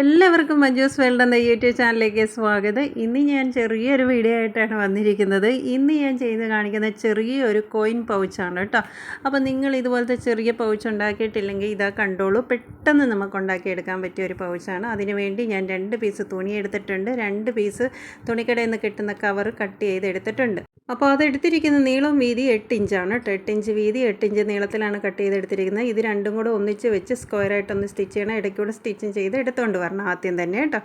എല്ലാവർക്കും മഞ്ജൂസ് വേൾഡ് എന്ന യൂട്യൂബ് ചാനലിലേക്ക് സ്വാഗതം. ഇന്ന് ഞാൻ ചെറിയൊരു വീഡിയോ ആയിട്ടാണ് വന്നിരിക്കുന്നത്. ഇന്ന് ഞാൻ ചെയ്ത് കാണിക്കുന്ന ചെറിയൊരു കോയിൻ പൗച്ചാണ് കേട്ടോ. അപ്പോൾ നിങ്ങൾ ഇതുപോലത്തെ ചെറിയ പൗച്ച് ഉണ്ടാക്കിയിട്ടില്ലെങ്കിൽ ഇതാ കണ്ടോളൂ. പെട്ടെന്ന് നമുക്ക് ഉണ്ടാക്കിയെടുക്കാൻ പറ്റിയ ഒരു പൗച്ചാണ് അതിനുവേണ്ടി ഞാൻ രണ്ട് പീസ് തുണി എടുത്തിട്ടുണ്ട്. രണ്ട് പീസ് തുണിക്കടയിൽ നിന്ന് കിട്ടുന്ന കവർ കട്ട് ചെയ്ത് എടുത്തിട്ടുണ്ട്. അപ്പോൾ അത് എടുത്തിരിക്കുന്ന നീളം വീതി എട്ട് ഇഞ്ചാണ് കേട്ടോ. എട്ട് ഇഞ്ച് വീതി എട്ട് ഇഞ്ച് നീളത്തിലാണ് കട്ട് ചെയ്തെടുത്തിരിക്കുന്നത്. ഇത് രണ്ടും കൂടെ ഒന്നിച്ച് വെച്ച് സ്ക്വയറായിട്ടൊന്ന് സ്റ്റിച്ച് ചെയ്യണം. ഇടയ്ക്കൂടെ സ്റ്റിച്ചിങ് ചെയ്ത് എടുത്തുകൊണ്ട് വരണം ആദ്യം തന്നെ കേട്ടോ.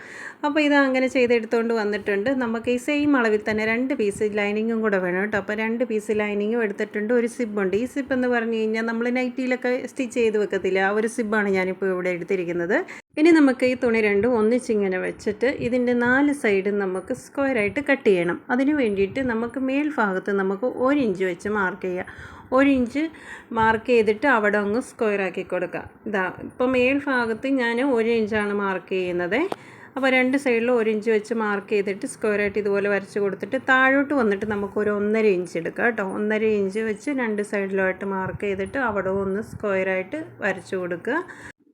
അപ്പോൾ ഇത് അങ്ങനെ ചെയ്ത് എടുത്തുകൊണ്ട് വന്നിട്ടുണ്ട്. നമുക്ക് ഈ സെയിം അളവിൽ തന്നെ രണ്ട് പീസ് ലൈനിങ്ങും കൂടെ വേണം കേട്ടോ. അപ്പോൾ രണ്ട് പീസ് ലൈനിങ്ങും എടുത്തിട്ടുണ്ട്. ഒരു സിബുണ്ട് ഈ സിബ് എന്ന് പറഞ്ഞു കഴിഞ്ഞാൽ നമ്മൾ നൈറ്റിയിലൊക്കെ സ്റ്റിച്ച് ചെയ്ത് വെക്കത്തില്ല. ആ ഒരു സിബാണ് ഞാനിപ്പോൾ ഇവിടെ എടുത്തിരിക്കുന്നത്. ഇനി നമുക്ക് ഈ തുണി രണ്ടും ഒന്നിച്ചിങ്ങനെ വെച്ചിട്ട് ഇതിന്റെ നാല് സൈഡും നമുക്ക് സ്ക്വയറായിട്ട് കട്ട് ചെയ്യണം. അതിന് വേണ്ടിയിട്ട് നമുക്ക് മേൽഭാഗത്ത് നമുക്ക് ഒരു ഇഞ്ച് വെച്ച് മാർക്ക് ചെയ്യാം. ഒരു ഇഞ്ച് മാർക്ക് ചെയ്തിട്ട് അവിടെ ഒന്ന് സ്ക്വയർ ആക്കി കൊടുക്കുക ഇതാ ഇപ്പോൾ മേൽഭാഗത്ത് ഞാൻ ഒരു ഇഞ്ചാണ് മാർക്ക് ചെയ്യുന്നത്. അപ്പോൾ രണ്ട് സൈഡിലും ഒരു ഇഞ്ച് വെച്ച് മാർക്ക് ചെയ്തിട്ട് സ്ക്വയറായിട്ട് ഇതുപോലെ വരച്ച് കൊടുത്തിട്ട് താഴോട്ട് വന്നിട്ട് നമുക്കൊരു ഒന്നര ഇഞ്ച് എടുക്കാം കേട്ടോ. ഒന്നര ഇഞ്ച് വെച്ച് രണ്ട് സൈഡിലുമായിട്ട് മാർക്ക് ചെയ്തിട്ട് അവിടെ ഒന്ന് സ്ക്വയറായിട്ട് വരച്ച് കൊടുക്കുക.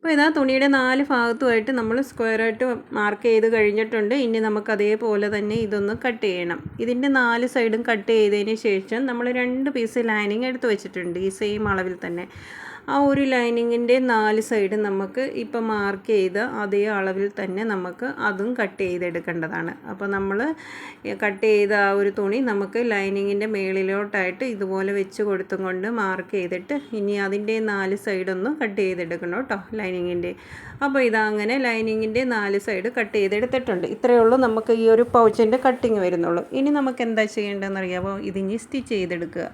അപ്പോൾ ഇതാ തുണിയുടെ നാല് ഭാഗത്തുമായിട്ട് നമ്മൾ സ്ക്വയറായിട്ട് മാർക്ക് ചെയ്ത് കഴിഞ്ഞിട്ടുണ്ട്. ഇനി നമുക്ക് അതേപോലെ തന്നെ ഇതൊന്ന് കട്ട് ചെയ്യണം. ഇതിന്റെ നാല് സൈഡും കട്ട് ചെയ്തതിന് ശേഷം നമ്മൾ രണ്ട് പീസ് ലൈനിങ് എടുത്ത് വെച്ചിട്ടുണ്ട് ഈ സെയിം അളവിൽ തന്നെ. ആ ഒരു ലൈനിങ്ങിന്റെ നാല് സൈഡ് നമുക്ക് ഇപ്പോൾ മാർക്ക് ചെയ്ത അതേ അളവിൽ തന്നെ നമുക്ക് അതും കട്ട് ചെയ്തെടുക്കേണ്ടതാണ്. അപ്പോൾ നമ്മൾ കട്ട് ചെയ്ത ആ ഒരു തുണി നമുക്ക് ലൈനിങ്ങിന്റെ മേളിലോട്ടായിട്ട് ഇതുപോലെ വെച്ച് കൊടുത്തും കൊണ്ട് മാർക്ക് ചെയ്തിട്ട് ഇനി അതിന്റെ നാല് സൈഡൊന്നും കട്ട് ചെയ്തെടുക്കണം കേട്ടോ ലൈനിങ്ങിന്റെ. അപ്പോൾ ഇതങ്ങനെ ലൈനിങ്ങിന്റെ നാല് സൈഡ് കട്ട് ചെയ്തെടുത്തിട്ടുണ്ട്. ഇത്രയേ ഉള്ളൂ നമുക്ക് ഈ ഒരു പൗച്ചിന്റെ കട്ടിങ് വരുന്നുള്ളൂ. ഇനി നമുക്ക് എന്താ ചെയ്യേണ്ടതെന്ന് അറിയാമോ ഇതിനി സ്റ്റിച്ച് ചെയ്തെടുക്കുക.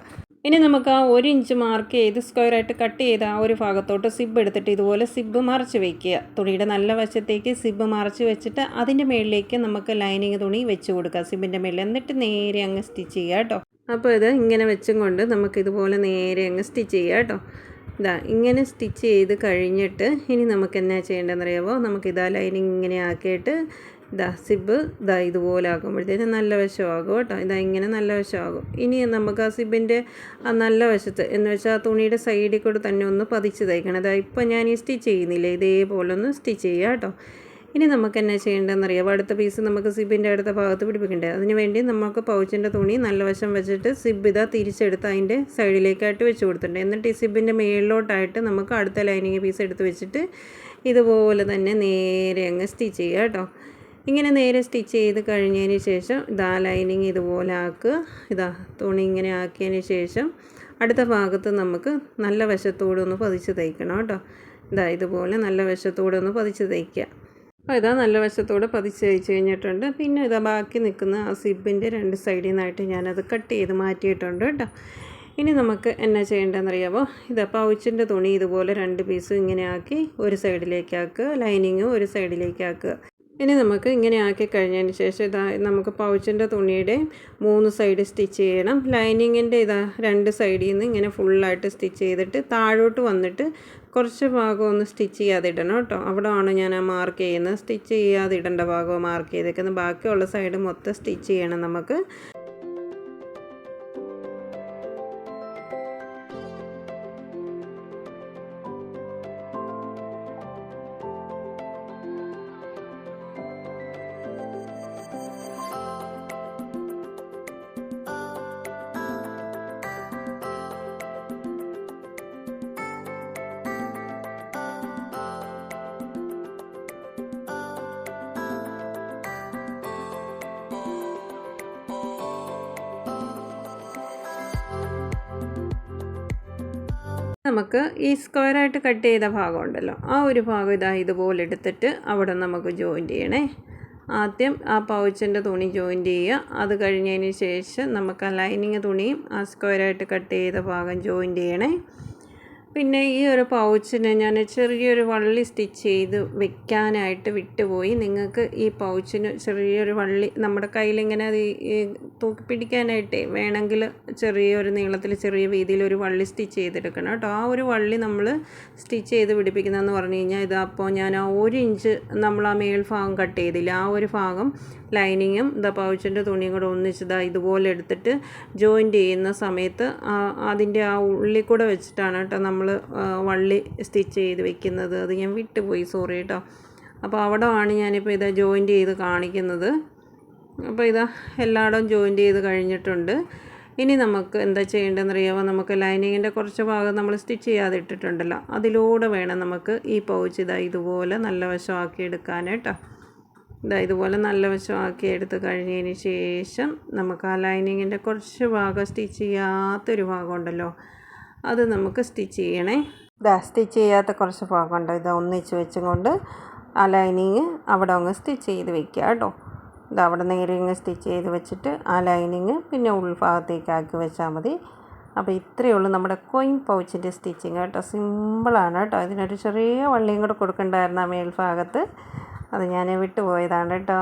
ഇനി നമുക്ക് ആ ഒരു ഇഞ്ച് മാർക്ക് ചെയ്ത് സ്ക്വയറായിട്ട് കട്ട് ചെയ്ത് ആ ഒരു ഭാഗത്തോട്ട് സിബ് എടുത്തിട്ട് ഇതുപോലെ സിബ് മറച്ച് വയ്ക്കുക തുണിയുടെ നല്ല വശത്തേക്ക് സിബ് മറച്ച് വെച്ചിട്ട് അതിന്റെ മുകളിലേക്ക് നമുക്ക് ലൈനിങ് തുണി വെച്ച് കൊടുക്കുക. സിബിന്റെ മുകളിൽ എന്നിട്ട് നേരെ അങ്ങ് സ്റ്റിച്ച് ചെയ്യുക കേട്ടോ. അപ്പോൾ ഇത് ഇങ്ങനെ വെച്ചും കൊണ്ട് നമുക്ക് ഇതുപോലെ നേരെ അങ്ങ് സ്റ്റിച്ച് ചെയ്യുക കേട്ടോ. ഇതാ ഇങ്ങനെ സ്റ്റിച്ച് ചെയ്ത് കഴിഞ്ഞിട്ട് ഇനി നമുക്ക് എന്നാ ചെയ്യേണ്ടതെന്ന് അറിയാമോ നമുക്കിതാ ലൈനിങ് ഇങ്ങനെ ആക്കിയിട്ട് ഇതാ സിബ് ഇതാ ഇതുപോലെ ആക്കുമ്പോഴത്തേന് നല്ല വശമാകും കേട്ടോ. ഇതാ ഇങ്ങനെ നല്ല വശമാകും. ഇനി നമുക്ക് ആ സിബിന്റെ ആ നല്ല വശത്ത് എന്ന് വെച്ചാൽ ആ തുണിയുടെ സൈഡിൽ കൂടെ തന്നെ ഒന്ന് പതിച്ച് തയ്ക്കണം. അതാ ഇപ്പം ഞാൻ ഈ സ്റ്റിച്ച് ചെയ്യുന്നില്ല? ഇതേപോലെ ഒന്ന് സ്റ്റിച്ച് ചെയ്യുക കേട്ടോ. ഇനി നമുക്ക് എന്നാ ചെയ്യേണ്ടതെന്ന് അറിയാം അടുത്ത പീസ് നമുക്ക് സിബിന്റെ അടുത്ത ഭാഗത്ത് പിടിപ്പിക്കേണ്ടത് അതിന് വേണ്ടി നമുക്ക് പൗച്ചിന്റെ തുണി നല്ല വശം വെച്ചിട്ട് സിബ് ഇതാ തിരിച്ചെടുത്ത് അതിന്റെ സൈഡിലേക്കായിട്ട് വെച്ച് കൊടുത്തിട്ടുണ്ട്. എന്നിട്ട് ഈ സിബിന്റെ മേളിലോട്ടായിട്ട് നമുക്ക് അടുത്ത ലൈനിങ് പീസ് എടുത്ത് വെച്ചിട്ട് ഇതുപോലെ തന്നെ നേരെ അങ്ങ് സ്റ്റിച്ച് ചെയ്യുക കേട്ടോ. ഇങ്ങനെ നേരെ സ്റ്റിച്ച് ചെയ്ത് കഴിഞ്ഞതിന് ശേഷം ഇതാ ലൈനിങ് ഇതുപോലെ ആക്കുക. ഇതാ തുണി ഇങ്ങനെ ആക്കിയതിന് ശേഷം അടുത്ത ഭാഗത്ത് നമുക്ക് നല്ല വശത്തോടെ ഒന്ന് പതിച്ച് തയ്ക്കണം കേട്ടോ. ഇതാ ഇതുപോലെ നല്ല വശത്തോടെ ഒന്ന് പതിച്ച് തയ്ക്കുക. അപ്പോൾ ഇതാ നല്ല വശത്തോടെ പതിച്ച് തയ്ച്ച് കഴിഞ്ഞിട്ടുണ്ട്. പിന്നെ ഇതാ ബാക്കി നിൽക്കുന്ന ആ സിബിന്റെ രണ്ട് സൈഡിൽ നിന്നായിട്ട് ഞാനത് കട്ട് ചെയ്ത് മാറ്റിയിട്ടുണ്ട് കേട്ടോ. ഇനി നമുക്ക് എന്നാ ചെയ്യേണ്ടതെന്നറിയാമോ ഇതാ പൗച്ചിന്റെ തുണി ഇതുപോലെ രണ്ട് പീസും ഇങ്ങനെ ആക്കി ഒരു സൈഡിലേക്ക് ആക്കുക. ലൈനിങ്ങും ഒരു സൈഡിലേക്ക് ആക്കുക. ഇനി നമുക്ക് ഇങ്ങനെ ആക്കി കഴിഞ്ഞതിന് ശേഷം ഇതാ നമുക്ക് പൗച്ചിന്റെ തുണിയുടെ മൂന്ന് സൈഡ് സ്റ്റിച്ച് ചെയ്യണം. ലൈനിങ്ങിന്റെ ഇതാ രണ്ട് സൈഡിൽ നിന്ന് ഇങ്ങനെ ഫുള്ളായിട്ട് സ്റ്റിച്ച് ചെയ്തിട്ട് താഴോട്ട് വന്നിട്ട് കുറച്ച് ഭാഗം ഒന്ന് സ്റ്റിച്ച് ചെയ്യാതെ ഇടണം കേട്ടോ. അവിടെയാണ് ഞാൻ ആ മാർക്ക് ചെയ്യുന്നത്. സ്റ്റിച്ച് ചെയ്യാതെ ഇടേണ്ട ഭാഗം മാർക്ക് ചെയ്തേക്കുന്നത്. ബാക്കിയുള്ള സൈഡ് മൊത്തം സ്റ്റിച്ച് ചെയ്യണം നമുക്ക്. നമുക്ക് ഈ സ്ക്വയറായിട്ട് കട്ട് ചെയ്ത ഭാഗം ഉണ്ടല്ലോ. ആ ഒരു ഭാഗം ഇതാ ഇതുപോലെ എടുത്തിട്ട് അവിടെ നമുക്ക് ജോയിൻ ചെയ്യണേ. ആദ്യം ആ പൗച്ചിന്റെ തുണി ജോയിൻ ചെയ്യുക. അത് കഴിഞ്ഞതിന് ശേഷം നമുക്ക് ആ ലൈനിങ് തുണിയും ആ സ്ക്വയറായിട്ട് കട്ട് ചെയ്ത ഭാഗം ജോയിൻ ചെയ്യണേ. പിന്നെ ഈ ഒരു പൗച്ചിന് ഞാൻ ചെറിയൊരു വള്ളി സ്റ്റിച്ച് ചെയ്ത് വെക്കാനായിട്ട് വിട്ടുപോയി. നിങ്ങൾക്ക് ഈ പൗച്ചിന് ചെറിയൊരു വള്ളി നമ്മുടെ കയ്യിലിങ്ങനെ അത് തൂക്കി പിടിക്കാനായിട്ടേ വേണമെങ്കിൽ ചെറിയൊരു നീളത്തിൽ ചെറിയ വീതിയിൽ ഒരു വള്ളി സ്റ്റിച്ച് ചെയ്തെടുക്കണം കേട്ടോ. ആ ഒരു വള്ളി നമ്മൾ സ്റ്റിച്ച് ചെയ്ത് പിടിപ്പിക്കുന്നതെന്ന് പറഞ്ഞു കഴിഞ്ഞാൽ ഇതപ്പോൾ ഞാൻ ആ ഒരു ഇഞ്ച് നമ്മൾ ആ മേൽഭാഗം കട്ട് ചെയ്തില്ല. ആ ഒരു ഭാഗം ലൈനിങ്ങും ഇതാ പൗച്ചിന്റെ തുണിയും കൂടെ ഒന്നിച്ചതാ ഇതുപോലെ എടുത്തിട്ട് ജോയിന്റ് ചെയ്യുന്ന സമയത്ത് അതിന്റെ ആ ഉള്ളിൽ കൂടെ വെച്ചിട്ടാണ് കേട്ടോ നമ്മൾ വള്ളി സ്റ്റിച്ച് ചെയ്ത് വെക്കുന്നത്. അത് ഞാൻ വിട്ടുപോയി. സോറി കേട്ടോ. അപ്പോൾ അവിടമാണ് ഞാനിപ്പോൾ ഇതാ ജോയിന്റ് ചെയ്ത് കാണിക്കുന്നത്. അപ്പോൾ ഇതാ എല്ലായിടവും ജോയിന്റ് ചെയ്ത് കഴിഞ്ഞിട്ടുണ്ട്. ഇനി നമുക്ക് എന്താ ചെയ്യേണ്ടതെന്ന് അറിയാമോ നമുക്ക് ലൈനിങ്ങിന്റെ കുറച്ച് ഭാഗം നമ്മൾ സ്റ്റിച്ച് ചെയ്യാതെ ഇട്ടിട്ടുണ്ടല്ലോ. അതിലൂടെ വേണം നമുക്ക് ഈ പൗച്ച് ഇതാ ഇതുപോലെ നല്ല വശമാക്കി എടുക്കാനായിട്ടോ. ഇതാ ഇതുപോലെ നല്ല വശമാക്കി എടുത്ത് കഴിഞ്ഞതിന് ശേഷം നമുക്ക് ആ ലൈനിങ്ങിന്റെ കുറച്ച് ഭാഗം സ്റ്റിച്ച് ചെയ്യാത്തൊരു ഭാഗം ഉണ്ടല്ലോ. അത് നമുക്ക് സ്റ്റിച്ച് ചെയ്യണേ. ഇതാ സ്റ്റിച്ച് ചെയ്യാത്ത കുറച്ച് ഭാഗമുണ്ട് ഇത് ഒന്നിച്ച് വെച്ചും കൊണ്ട് ആ ലൈനിങ് അവിടെ അങ്ങ് സ്റ്റിച്ച് ചെയ്ത് വെക്കുക കേട്ടോ. ഇത് അവിടെ നേരെ ഇങ്ങ് സ്റ്റിച്ച് ചെയ്ത് വെച്ചിട്ട് ആ ലൈനിങ് പിന്നെ ഉൾഭാഗത്തേക്ക് ആക്കി വെച്ചാൽ മതി. അപ്പോൾ ഇത്രയേ ഉള്ളൂ നമ്മുടെ കൊയിൻ പൗച്ചിന്റെ സ്റ്റിച്ചിങ് കേട്ടോ. സിമ്പിളാണ് കേട്ടോ. ഇതിനൊരു ചെറിയ വള്ളിയും കൂടെ കൊടുക്കണ്ടായിരുന്നു ആ മേൽഭാഗത്ത്. അത് ഞാൻ വിട്ടുപോയതാണ് കേട്ടോ.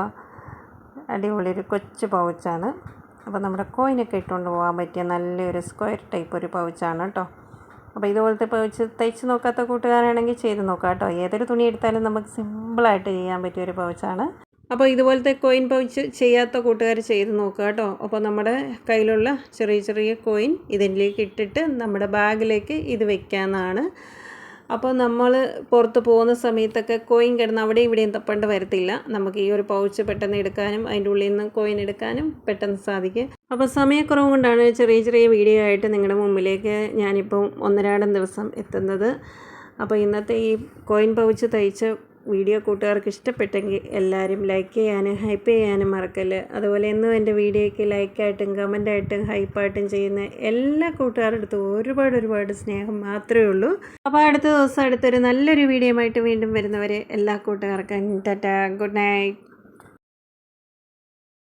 അടിപൊളി ഒരു കൊച്ചു പൗച്ചാണ്. അപ്പോൾ നമ്മുടെ കോയിനൊക്കെ ഇട്ടുകൊണ്ട് പോകാൻ പറ്റിയ നല്ലൊരു സ്ക്വയർ ടൈപ്പ് ഒരു പൗച്ചാണ് കേട്ടോ. അപ്പോൾ ഇതുപോലത്തെ പൗച്ച് തയ്ച്ച് നോക്കാത്ത കൂട്ടുകാരാണെങ്കിൽ ചെയ്ത് നോക്കാം കേട്ടോ. ഏതൊരു തുണി എടുത്താലും നമുക്ക് സിമ്പിളായിട്ട് ചെയ്യാൻ പറ്റിയ ഒരു പൗച്ചാണ്. അപ്പോൾ ഇതുപോലത്തെ കോയിൻ പൗച്ച് ചെയ്യാത്ത കൂട്ടുകാർ ചെയ്ത് നോക്കുക കേട്ടോ. അപ്പോൾ നമ്മുടെ കയ്യിലുള്ള ചെറിയ ചെറിയ കോയിൻ ഇതിലേക്ക് ഇട്ടിട്ട് നമ്മുടെ ബാഗിലേക്ക് ഇത് വെക്കാമെന്നാണ് അപ്പോൾ നമ്മൾ പുറത്ത് പോകുന്ന സമയത്തൊക്കെ കോയിൻ കിടന്ന് അവിടെ ഇവിടെയും തപ്പേണ്ട വരത്തില്ല. നമുക്ക് ഈ ഒരു പൗച്ച് പെട്ടെന്ന് എടുക്കാനും അതിന്റെ ഉള്ളിൽ നിന്ന് കോയിൻ എടുക്കാനും പെട്ടെന്ന് സാധിക്കും. അപ്പോൾ സമയക്കുറവ് കൊണ്ടാണ് ചെറിയ ചെറിയ വീഡിയോ ആയിട്ട് നിങ്ങളുടെ മുമ്പിലേക്ക് ഞാനിപ്പം ഒന്നരാടം ദിവസം എത്തുന്നത്. അപ്പോൾ ഇന്നത്തെ ഈ കോയിൻ പൗച്ച് തയ്ച്ച വീഡിയോ കൂട്ടുകാർക്ക് ഇഷ്ടപ്പെട്ടെങ്കിൽ എല്ലാവരും ലൈക്ക് ചെയ്യാനും ഹൈപ്പ് ചെയ്യാനും മറക്കല്ല്. അതുപോലെ എന്നും എന്റെ വീഡിയോയ്ക്ക് ലൈക്കായിട്ടും കമന്റായിട്ടും ഹൈപ്പായിട്ടും ചെയ്യുന്ന എല്ലാ കൂട്ടുകാരുടെ അടുത്തും ഒരുപാട് ഒരുപാട് സ്നേഹം മാത്രമേ ഉള്ളൂ. അപ്പോൾ അടുത്ത ദിവസം അടുത്തൊരു നല്ലൊരു വീഡിയോ ആയിട്ട് വീണ്ടും വരുന്നവരെ എല്ലാ കൂട്ടുകാർക്കും ടാറ്റ ഗുഡ് നൈറ്റ്